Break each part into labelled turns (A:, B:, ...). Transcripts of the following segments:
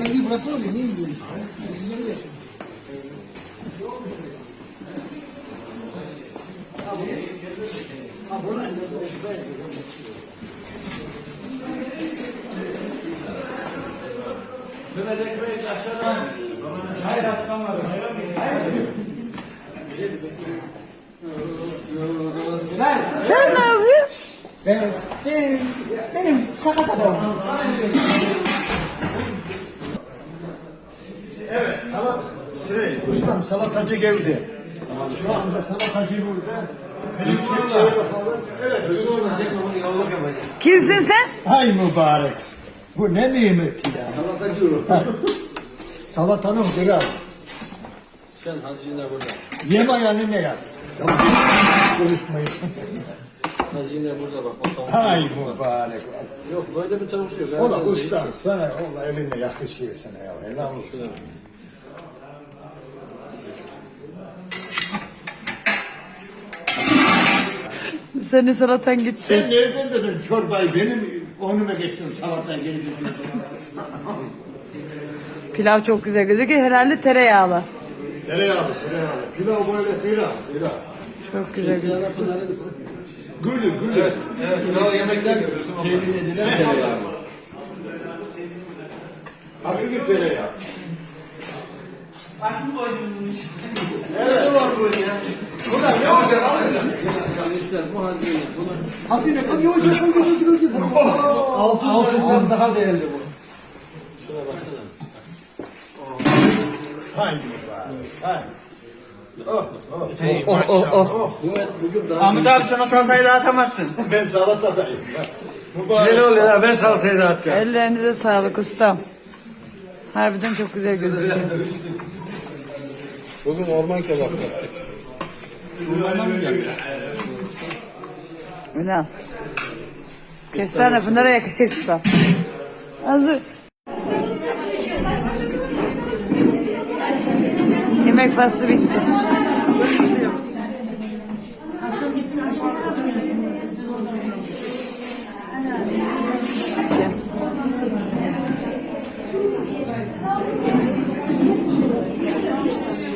A: Ben değil
B: burası
A: var ya niye
C: izliyorsun?
A: Sizleri yaşıyorsun. Ha burada.
C: Mehmet Ekber'i aşağıdan
D: sen ne yapıyorsun?
B: Benim, benim, benim sakat adamım.
A: Salat, şey, ustam salatacı geldi.
C: Şu
A: anda salatacı burada.
C: Kimsin
D: sen?
A: Ay mübarek. Bu ne nimet ya.
C: Salatacı.
A: Salatanın kral.
C: Sen hazine burada.
A: Yemeğini ne yap? Tamam. Konuşmayın.
C: Hazine burada bak. O tavuk. Ay
A: mübarek.
C: Yok böyle bir tavuk yok. Ola yiyecek.
A: sana ola eline yakışıyor sana ya. Helal olsun.
D: Senin salatan gitsin. Sen
A: nereden dedin çorbayı benim önüme geçtin salataya geri gidiyorsun.
D: Pilav çok güzel gözüküyor. Herhalde tereyağlı.
A: Tereyağlı tereyağlı. Pilav böyle bira bira.
D: Çok güzel gözüküyor.
A: Gülü gülü.
C: Evet, kral yemekler görüyorsun. Temin edilen tereyağı.
A: Hafif tereyağı.
C: Yani işte bu hazine. Bunu
A: Hasine hadi yavaş yavaş yavaş yavaş yavaş. Altın
E: daha değerli bu.
A: Hay mübarek. Hay. Oh, oh. Oh oh oh.
C: Bugün daha Ahmet abi sana
E: salatayı dağıtamazsın.
A: Ben salatadayım. Neler Mübarek. oluyor ya ben
C: salatayı dağıtacağım.
D: Ellerinize sağlık ustam. Harbiden çok güzel gözüküyor.
C: Bugün orman kebap yaptık.
D: Ünal.
C: Kestane bunlara
D: yakışır ustam. Hazır. Yemek faslı bitti.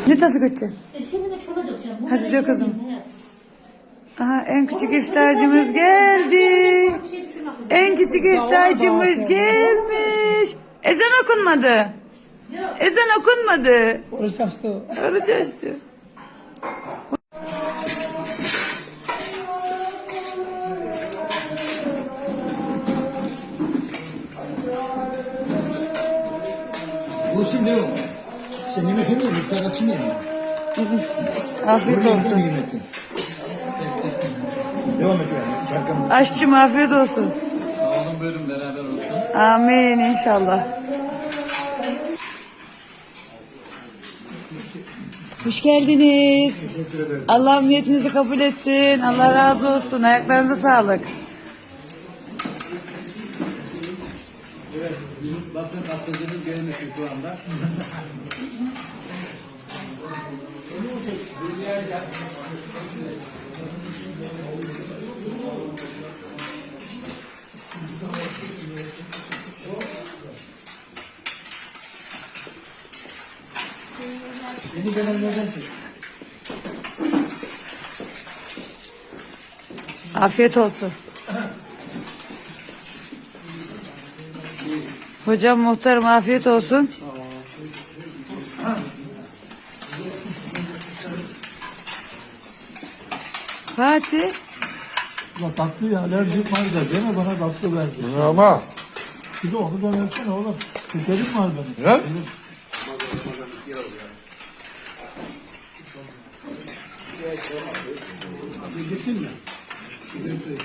D: Ne tası dökeceğim. Hadi dök kızım. Aha en küçük iftarcımız geldi. En küçük iftarcımız gelmiş. Ezan okunmadı. Ezan okunmadı.
B: Oruç açtı o.
D: Oruç açtı.
A: Olsun ne o? Sen yemek yemiyor musun? İftar açın yemiyor.
D: Afiyet olsun.
A: Devam et yani. Aşçım
D: afiyet olsun.
C: Oğlum bölüm beraber olsun.
D: Amin inşallah. Hoş geldiniz. Allah niyetinizi kabul etsin. Allah razı olsun. Ayaklarınıza sağlık.
C: Basın gazetecinin gelmesi şu anda.
E: Yeni dönemlerden çek.
D: Afiyet olsun. Hocam muhtarım afiyet olsun. Fatih. Ya
A: tatlı
E: alerjik var da
A: gene bana tatlı verdi. Ama.
F: Bir de onu
A: da versene oğlum. Şekerim var benim. Ne?
C: Gittin mi? Gittin.